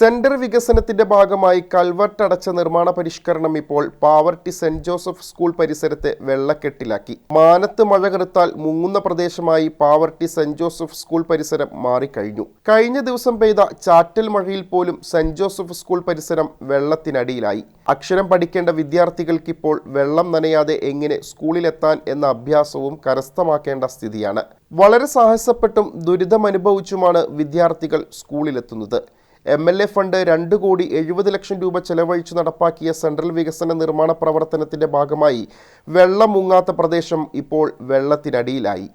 Centre വികസനത്തിന്റെ ഭാഗമായി culvert അടച്ച നിർമ്മാണ പരിഷ്കരണം ഇപ്പോൾ പാവർട്ടി സെന്റ് ജോസഫ് സ്കൂൾ പരിസരത്തെ വെള്ളക്കെട്ടിലാക്കി. മാനത്ത് മഴ കറുത്താൽ മുങ്ങുന്ന പ്രദേശമായി പാവർട്ടി സെന്റ് ജോസഫ് സ്കൂൾ പരിസരം മാറിക്കഴിഞ്ഞു. കഴിഞ്ഞ ദിവസം പെയ്ത ചാറ്റൽ മഴയിൽ പോലും സെന്റ് ജോസഫ് സ്കൂൾ പരിസരം വെള്ളത്തിനടിയിലായി. അക്ഷരം പഠിക്കേണ്ട വിദ്യാർത്ഥികൾക്കിപ്പോൾ വെള്ളം നനയാതെ എങ്ങനെ സ്കൂളിലെത്താൻ എന്ന അഭ്യാസവും കരസ്ഥമാക്കേണ്ട സ്ഥിതിയാണ്. വളരെ സാഹസപ്പെട്ടും ദുരിതമനുഭവിച്ചുമാണ് വിദ്യാർത്ഥികൾ സ്കൂളിലെത്തുന്നത്. എം എൽ എ ഫണ്ട് രണ്ട് കോടി എഴുപത് ലക്ഷം രൂപ ചെലവഴിച്ച് നടപ്പാക്കിയ സെൻട്രൽ വികസന നിർമ്മാണ പ്രവർത്തനത്തിന്റെ ഭാഗമായി വെള്ളം മുങ്ങാത്ത പ്രദേശം ഇപ്പോൾ വെള്ളത്തിനടിയിലായി.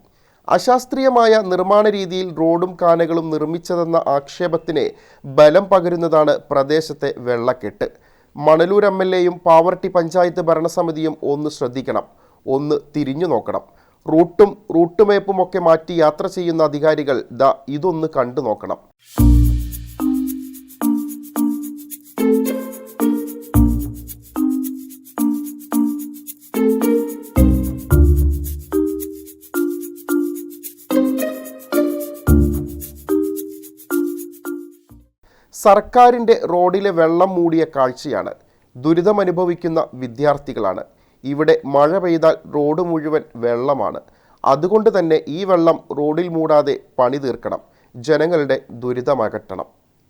അശാസ്ത്രീയമായ നിർമ്മാണ രീതിയിൽ റോഡും കാനകളും നിർമ്മിച്ചതെന്ന ആക്ഷേപത്തിന് ബലം പകരുന്നതാണ് പ്രദേശത്തെ വെള്ളക്കെട്ട്. മണലൂർ എം എൽ എയും പാവർട്ടി പഞ്ചായത്ത് ഭരണസമിതിയും ഒന്ന് ശ്രദ്ധിക്കണം ഒന്ന് തിരിഞ്ഞു നോക്കണം. റൂട്ടും റൂട്ട് മേപ്പും ഒക്കെ മാറ്റി യാത്ര ചെയ്യുന്ന അധികാരികൾ ദ ഇതൊന്ന് കണ്ടു നോക്കണം. സർക്കാരിന്റെ റോഡിലെ വെള്ളം മൂടിയ കാഴ്ചയാണ് ദുരിതമനുഭവിക്കുന്ന വിദ്യാർത്ഥികളാണ്. ഇവിടെ മഴ പെയ്താൽ റോഡ് മുഴുവൻ വെള്ളമാണ്. അതുകൊണ്ട് തന്നെ ഈ വെള്ളം റോഡിൽ മൂടാതെ പണി തീർക്കണം. ജനങ്ങളുടെ ദുരിതമകറ്റണം.